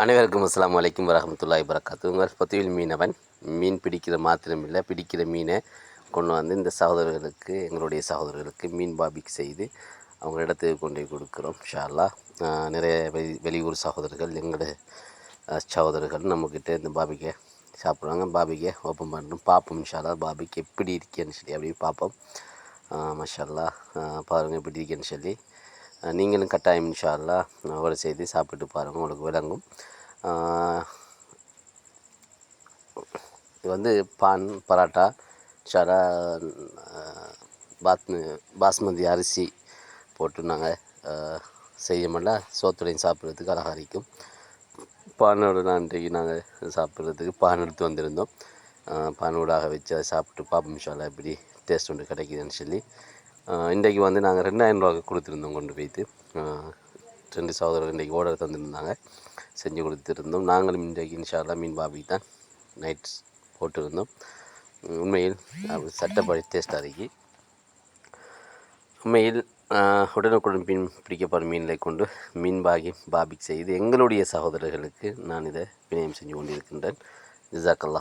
அனைவருக்கும் அஸ்லாம் வலைக்கம் வரஹமத்துல்லாஹி வரகாத்து உங்கள் பத்துவில் மீனவன் மீன் பிடிக்கிற மாத்திரம் இல்லை பிடிக்கிற மீனை கொண்டு வந்து இந்த சகோதரர்களுக்கு எங்களுடைய சகோதரர்களுக்கு மீன் பாபிக்கு செய்து அவங்க இடத்துக்கு கொண்டு போய் கொடுக்குறோம் ஷாலா நிறைய வெளி வெளியூர் சகோதரர்கள் எங்களோட சகோதரர்கள் நம்மக்கிட்ட இந்த பாபிக்கை சாப்பிட்றாங்க பாபிக்கை ஓப்பன் பண்ணுறோம் பார்ப்போம் இன்ஷா பாபிக்கு எப்படி இருக்கேன்னு சொல்லி அப்படியே பார்ப்போம். மஷாலா பாருங்கள் எப்படி இருக்கேன்னு சொல்லி. நீங்களும் கட்டாயம் இன்ஷா அவரை ஒரு செய்து சாப்பிட்டு பாருங்கள் உங்களுக்கு விளங்கும். இது வந்து பான் பராட்டா சரா பாத் பாஸ்மதி அரிசி போட்டு நாங்கள் செய்யமல்ல சோத்துடையும் சாப்பிட்றதுக்கு அழகாக இருக்கும் பானோட நான் இன்றைக்கு நாங்கள் சாப்பிட்றதுக்கு பான் எடுத்து வந்திருந்தோம். பானோடாக பானூடாக வச்சு அதை சாப்பிட்டு பாப்போம் இன்ஷால்லா எப்படி டேஸ்ட் ஒன்று கிடைக்குதுன்னு சொல்லி. இன்றைக்கு வந்து நாங்கள் ரெண்டாயிரம் ரூபாய்க்கு கொடுத்துருந்தோம் கொண்டு போய்த்து ரெண்டு சகோதரர்கள் இன்றைக்கி ஓர்டர் தந்துருந்தாங்க. செஞ்சு கொடுத்துருந்தோம். நாங்களும் இன்றைக்கு இன்ஷால்லா மீன் பாபி தான் நைட் போட்டிருந்தோம். உண்மையில் சட்டப்படி டேஸ்ட் இருக்கு உண்மையில் உடனுக்குடன் மீன் பிடிக்கப்படும் மீன்களை கொண்டு மீன் பாகி பாபிக் செய்து எங்களுடைய சகோதரர்களுக்கு நான் இதை வினயம் செஞ்சு கொண்டிருக்கின்றேன். ஜிசாக்கல்லா